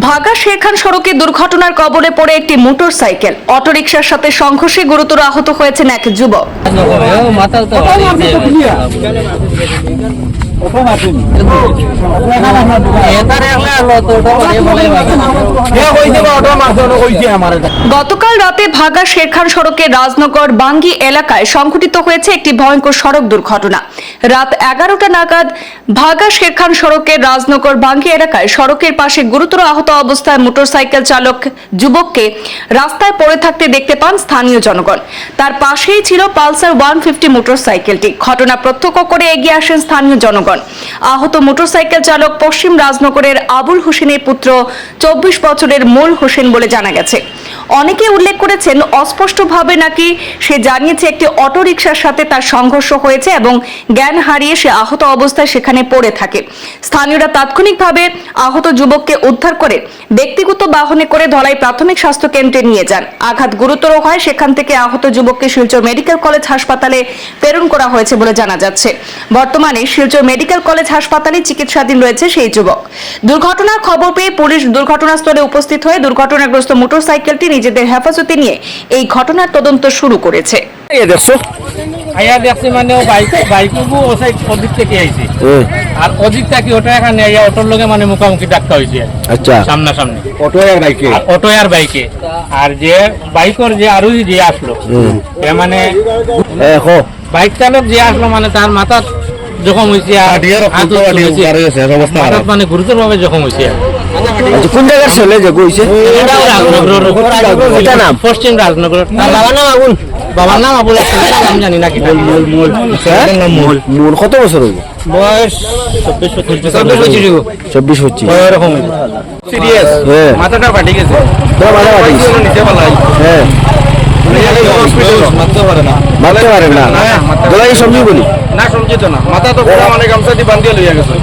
ভাগা শেরখান সড়কে দুর্ঘটনার কবলে পড়ে একটি মোটর মোটরসাইকেল অটোরিকশার সাথে সংঘর্ষে গুরুতর আহত হয়েছেন এক যুবক গতকাল রাতে ভাগা শেরখান সড়কের রাজনগর বাঙ্গি এলাকায় সংঘটিত হয়েছে একটি ভয়ঙ্কর সড়ক দুর্ঘটনা। রাত এগারোটা নাগাদ ভাগা শেরখান সড়কের রাজনগর বাঙ্গি এলাকায় সড়কের পাশে গুরুতর আহত অবস্থায় মোটরসাইকেল চালক যুবককে রাস্তায় পড়ে থাকতে দেখতে পান স্থানীয় জনগণ। তার পাশেই ছিল পালসার ওয়ান ফিফটি মোটরসাইকেলটি। ঘটনা প্রত্যক্ষ করে এগিয়ে আসেন স্থানীয় জনগণ। আহত মোটরসাইকেল চালক পশ্চিম রাজনগরের আবুল হোসেনের পুত্র চব্বিশ বছরের মূল হোসেন বলে জানা গেছে। অনেকে উল্লেখ করেছেন অস্পষ্টভাবে নাকি সে জানিয়েছে একটি অটোরিকশার সাথে তার সংঘর্ষ হয়েছে এবং জ্ঞান হারিয়ে সে আহত অবস্থায় সেখানে পড়ে থাকে। স্থানীয়রা তাৎক্ষণিকভাবে আহত যুবককে উদ্ধার করে ব্যক্তিগত বাহনে করে ধলাই প্রাথমিক স্বাস্থ্য কেন্দ্রে নিয়ে যান। আঘাত গুরুতর হয়, সেখান থেকে আহত যুবককে শিলচর মেডিকেল কলেজ হাসপাতালে প্রেরণ করা হয়েছে বলে জানা যাচ্ছে। বর্তমানে শিলচর মেডিকেল কলেজ হাসপাতালে চিকিৎসাধীন রয়েছে সেই যুবক। দুর্ঘটনার খবর পেয়ে পুলিশ দুর্ঘটনাস্থলে উপস্থিত হয়ে দুর্ঘটনাগ্রস্ত মোটরসাইকেলটি নিজেদের হেফাজতে নিয়ে এই ঘটনার তদন্ত শুরু করেছে। দেখছ? আয়া দেখছি মানে বাইক বাইকও ও সাইড অদিক থেকে আইছে। আর অদিক থেকে ওটা এখানে আইয়া অটোর লগে মানে মুখামুখি ডাক্তার হয়েছে আচ্ছা। সামনাসামনি। অটো আর বাইকে? অটো আর বাইকে। আর যে বাইকর যে আরোহী যে আসলো এ মানে বাইক চালক যে আসলো মানে তার মাথা জখম হয়েছে আর। মানে গুরুতর ভাবে জখম হয়েছে আচ্ছা কোন জায়গার ছেলে যে কইছে? এটা নাম? পশ্চিম রাজনগর তার বাবার নাম আগুন বাবার নাম আবুল নাম জানি না কি মূল মূল কত বছর হইব? বয়স চব্বিশ পঁচিশ চব্বিশ পঁচিশ ওরকম সিরিয়াস? হ্যাঁ। মাথাটা ফাটি গেছে? তোমার মাথা ফাটিস নিচে পালাই হ্যাঁ। মারতে পারে না। মারতে পারেন না। না, মারতে তোরা এই সবজি বলি। না সমঝিত না। মাথা তো পুরো মানে গামছা দিয়ে বান্ধিয়ে লইয়া গেছে।